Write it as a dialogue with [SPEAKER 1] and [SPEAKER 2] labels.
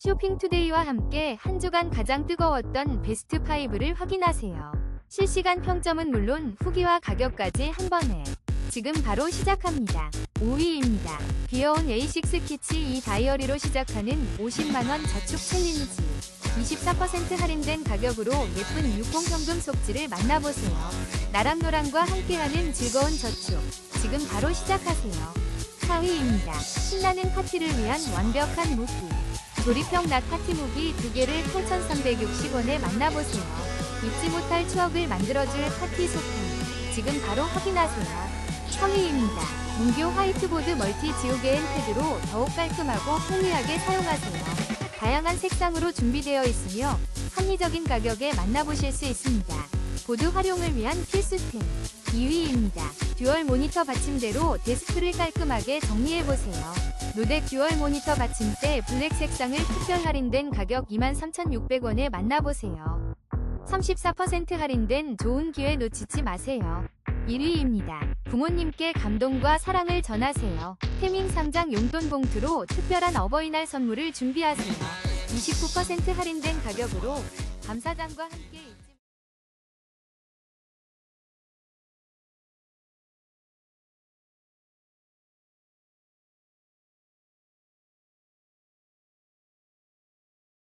[SPEAKER 1] 쇼핑투데이와 함께 한 주간 가장 뜨거웠던 베스트 5를 확인하세요. 실시간 평점은 물론 후기와 가격까지 한 번에 지금 바로 시작합니다. 5위입니다. 귀여운 A6 키치 이 다이어리로 시작하는 50만원 저축 챌린지. 24% 할인된 가격으로 예쁜 유통 현금 속지를 만나보세요. 나랑 노랑과 함께하는 즐거운 저축. 지금 바로 시작하세요. 4위입니다. 신나는 파티를 위한 완벽한 무기. 조립형 낙 파티 무기 2개를 8,360원에 만나보세요. 잊지 못할 추억을 만들어줄 파티 소품. 지금 바로 확인하세요. 3위입니다. 문교 화이트보드 멀티 지우개 앤 패드로 더욱 깔끔하고 편리하게 사용하세요. 다양한 색상으로 준비되어 있으며 합리적인 가격에 만나보실 수 있습니다. 보드 활용을 위한 필수템 2위입니다. 듀얼 모니터 받침대로 데스크를 깔끔하게 정리해보세요. 노덱 듀얼 모니터 받침대 블랙 색상을 특별 할인된 가격 23,600원에 만나보세요. 34% 할인된 좋은 기회 놓치지 마세요. 1위입니다. 부모님께 감동과 사랑을 전하세요. 태밍 상장 용돈 봉투로 특별한 어버이날 선물을 준비하세요. 29% 할인된 가격으로 감사장과 함께